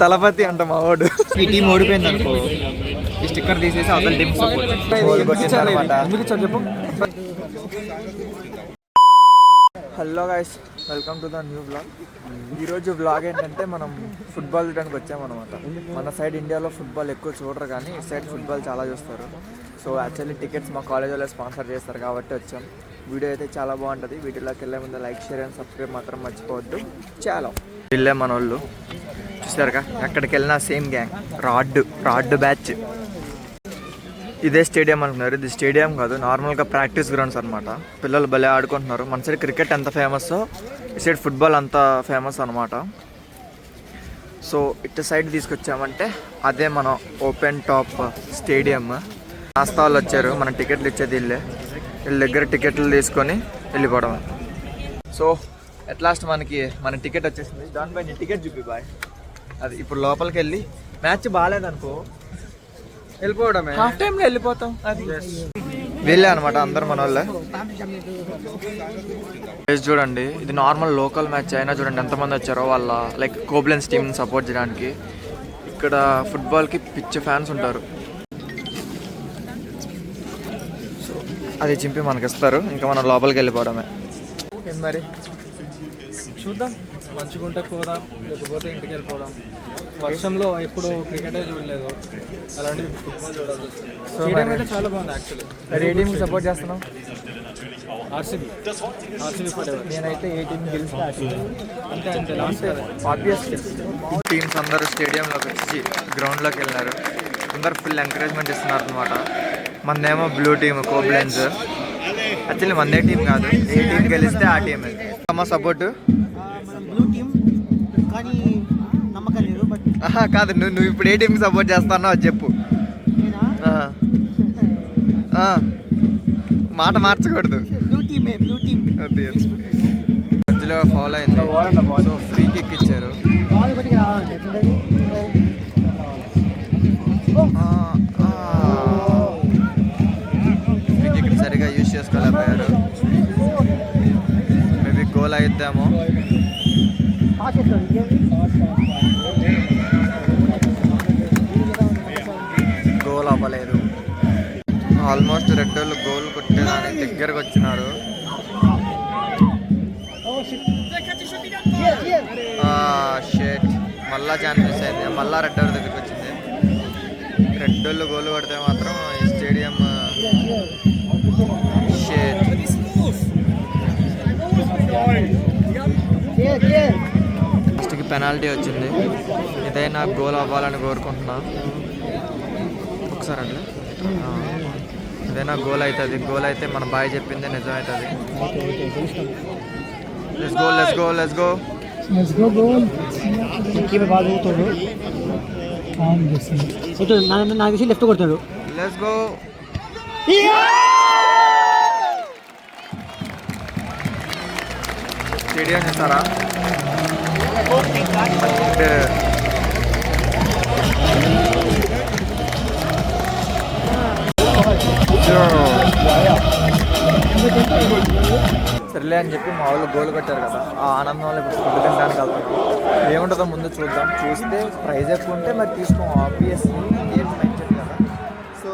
తలపతి అంట మా వాడు. ఈ టీం ఓడిపోయింది అనుకో ఈ స్టిక్కర్ తీసేసి అవతల టీం చెప్పు? Hello guys welcome to the new blog ఈరోజు బ్లాగ్ ఏంటంటే మనం ఫుట్బాల్ చూడడానికి వచ్చామన్నమాట. మన సైడ్ ఇండియాలో ఫుట్బాల్ ఎక్కువ చూడరు కానీ ఈ సైడ్ ఫుట్బాల్ చాలా చూస్తారు. సో యాక్చువల్లీ టికెట్స్ మా కాలేజ్ వాళ్ళే స్పాన్సర్ చేస్తారు కాబట్టి వచ్చాం. వీడియో అయితే చాలా బాగుంటుంది. వీడియోలోకి వెళ్ళే ముందు లైక్ షేర్ అండ్ సబ్స్క్రైబ్ మాత్రం మర్చిపోవద్దు. చాలా వీళ్ళే మన వాళ్ళు చూసారుగా? ఎక్కడికి వెళ్ళినా same gang rod rod batch. ఇదే స్టేడియం అనుకున్నారు. ఇది స్టేడియం కాదు నార్మల్గా ప్రాక్టీస్ గ్రౌండ్స్ అనమాట పిల్లలు భలే ఆడుకుంటున్నారు. మన సైడ్ క్రికెట్ ఎంత ఫేమస్ ఈ సైడ్ ఫుట్బాల్ అంత ఫేమస్ అనమాట సో ఇటు సైడ్ తీసుకొచ్చామంటే అదే మన ఓపెన్ టాప్ స్టేడియం. రాస్తా వాళ్ళు వచ్చారు. మన టికెట్లు ఇచ్చేది వీళ్ళే వీళ్ళ దగ్గర టికెట్లు తీసుకొని వెళ్ళిపోవడం సో అట్ లాస్ట్ మనకి మన టికెట్ వచ్చేసింది. దానిపై నీ టికెట్ చూపి బాయ్. అది ఇప్పుడు లోపలికి వెళ్ళి మ్యాచ్ బాగాలేదనుకో వెళ్ళిపోవడమే. హాఫ్ టైంలో వెళ్ళిపోతాం. అది. వెళ్ళే అనమాట అందరు మన వాళ్ళే చూడండి ఇది నార్మల్ లోకల్ మ్యాచ్ అయినా చూడండి ఎంతమంది వచ్చారో వాళ్ళ లైక్ కోబ్లెన్స్ టీమ్ సపోర్ట్ చేయడానికి. ఇక్కడ ఫుట్బాల్కి పిచ్చ ఫ్యాన్స్ ఉంటారు. అది చింపి మనకి ఇస్తారు ఇంకా మనం లోపలికి వెళ్ళిపోవడమే. మరి. చూద్దాం. మంచిగుంటే పోదాం లేకపోతే ఇంటికి వెళ్ళిపోదాం. వర్షంలో ఎప్పుడు క్రికెటే చూడలేదు. అలాంటిది ఫుట్బాల్ చూడాలి స్టేడియం అయితే చాలా బాగుంది యాక్చువల్లీ టీంకి సపోర్ట్ చేస్తున్నావు? ఆర్సీబీ ఆర్సీబీ నేనైతే ఏ టీం టీం అంతే అంతే లాస్ట్ ఆబ్వియస్ టీమ్స్ అందరూ స్టేడియంలోకి వచ్చి గ్రౌండ్లోకి వెళ్ళినారు అందరు ఫుల్ ఎంకరేజ్మెంట్ ఇస్తున్నారు అనమాట మందేమో బ్లూ టీమ్ కోబ్లెన్స్ యాక్చువల్లీ మందే టీం కాదు. ఏ టీం గెలిస్తే ఆ టీం అమ్మ సపోర్ట్ బ్లూ టీమ్ కానీ నమ్మకం లేదు బట్ ఆహా కాదు నువ్వు నువ్వు ఇప్పుడు ఏ టీంకి సపోర్ట్ చేస్తానో అది చెప్పు. నేనా? ఆ. ఆ. మాట మార్చకూడదు. బ్లూ టీమే బ్లూ టీమ్ అది మధ్యలో ఫాలో అయింది. సో ఫ్రీ కిక్ ఇచ్చారు. మేబీ గోల్ గోల్ అవ్వలేదు. ఆల్మోస్ట్ రెడ్ వాళ్ళు గోల్ కొట్టేదానికి దగ్గరకు వచ్చినారు షేట్ మళ్ళా ఛాన్స్ మిస్ అయింది. మళ్ళా రెడ్ వాళ్ళ దగ్గరికి వచ్చింది. రెడ్ వాళ్ళు గోల్ కొడితే మాత్రం ఈ స్టేడియం పెనాల్టీ వచ్చింది. ఇదైనా గోల్ అవ్వాలని కోరుకుంటున్నా. ఒకసారి అండి. ఆ. ఇదైనా గోల్ అవుతుంది గోల్ అయితే మన బాయ్ చెప్పింది నిజం అవుతుంది let's go let's go goal కొట్టాడు నాకు తెలిసి లెఫ్ట్ కొడతాడు. లెట్స్ గో స్టేడియం చూస్తారా? సర్లే అని చెప్పి మా వాళ్ళు గోల్ కొట్టారు కదా. ఆ ఆనందంలో ఇప్పుడు ఫుడ్ తినడానికి వెళ్తున్నాం. ఏముంటుందో ముందు చూద్దాం. చూస్తే ప్రైజ్ ఎక్కువ ఉంటే మరి తీసుకోం. ఆబ్వియస్లీ ఏం మైండ్ కదా. సో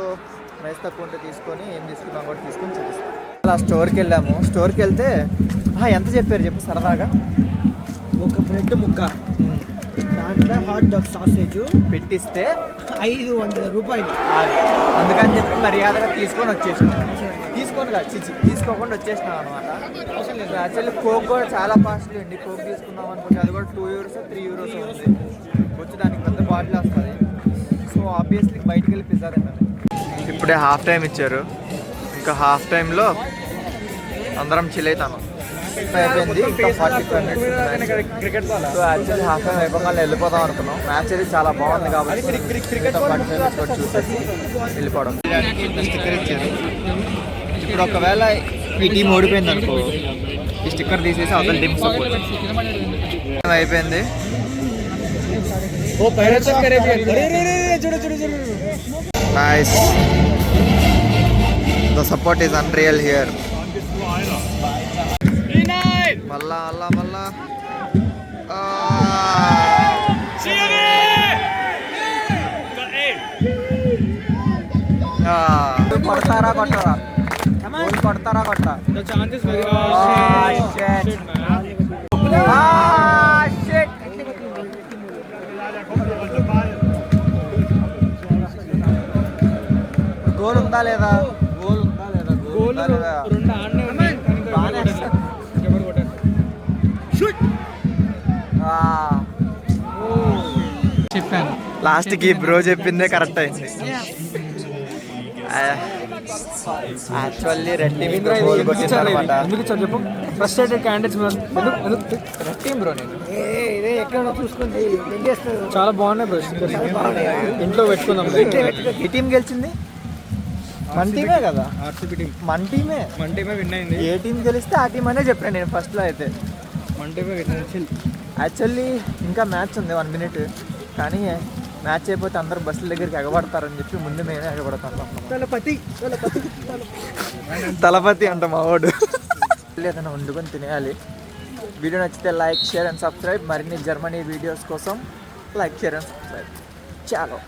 ప్రైస్ తక్కువ ఉంటే తీసుకొని ఏం తీసుకున్నాం కూడా తీసుకొని చూపిస్తాం. అలా స్టోర్కి వెళ్ళాము. స్టోర్కి వెళ్తే ఎంత చెప్పారు చెప్పు సరదాగా. ఒక బ్రెడ్ ముక్క. దాంట్లో హాట్ డాగ్ సాసేజ్ పెట్టిస్తే ఐదు వందల రూపాయలు. అందుకని చెప్పి మర్యాదగా తీసుకొని వచ్చేసినాం. తీసుకొని కాదు చిచి తీసుకోకుండా వచ్చేసినాం అనమాట యాక్చువల్లీ కోక్ కూడా చాలా కాస్ట్లీ అండి. కోక్ తీసుకుందాం అనుకుంటే అది కూడా టూ యూరోస్ త్రీ యూరోస్ ఉంది. వచ్చి దానికి పెద్ద బాటిల్ వస్తుంది. సో ఆబ్వియస్లీ బయటికి వెళ్ళి పిజ్జా తినాలి ఇప్పుడే హాఫ్ టైం ఇచ్చారు. ఇంకా హాఫ్ టైంలో అందరం చిల్ అవుతాను అయిపోయింది ఇంకా forty five minutes cricket ball so actually half time అయిపోగానే వెళ్ళిపోదాం అనుకున్నాం. మ్యాచ్ అయితే చాలా బాగుంది కాబట్టి క్రికెట్ ఫార్టీ ఫైవ్ మినిట్స్ కూడా చూసేసి వెళ్ళిపోవడం. స్టిక్కర్ ఇచ్చారు. ఇప్పుడు ఒకవేళ ఈ టీం ఓడిపోయింది అనుకో ఈ స్టిక్కర్ తీసేసి అవతల టీం సపోర్ట్ అయిపోయింది. ఓ పైరట్స్ ఆఫ్ కరేబియన్ చూడు చూడు பல்லா அல்லா பல்லா కొడతారా కొట్టరా గోల్ కొడతారా కొట్టా ఛాన్సెస్ గోల్ ఉందా లేదా చెప్పాను లాస్ట్కి బ్రో చెప్పిందే కరెక్ట్ అయింది. యాక్చువల్లీ రెడ్ టీమ్ గోల్ కొట్టిందనమాట ఎందుకు ఇచ్చారు చెప్పు? Frustrated candidates red team bro నేను. ఇదే ఎక్కడ చూసుకుంది. ఏం చేస్తారు? చాలా బాగున్నాయి బ్రో ఇంట్లో పెట్టుకుందాం ఈ టీం గెలిచింది? మన టీమే కదా? మన టీమే మన టీమే విన్ అయింది. ఏ టీం గెలిస్తే ఆ టీం అనే చెప్పాను నేను ఫస్ట్లో అయితే. మన టీమే విన్ యాక్చువల్లీ ఇంకా మ్యాచ్ ఉంది వన్ మినిట్ కానీ మ్యాచ్ అయిపోతే అందరూ బస్సుల దగ్గరికి ఎగబడతారని చెప్పి ముందు మేమే ఎగబడతాం తలపతి తలపతి అంట మా వాడు. ఏదైనా వండుకొని తినేయాలి. వీడియో నచ్చితే లైక్ షేర్ అండ్ సబ్స్క్రైబ్. మరిన్ని జర్మనీ వీడియోస్ కోసం లైక్ షేర్ అండ్ సబ్స్క్రైబ్. చాలు.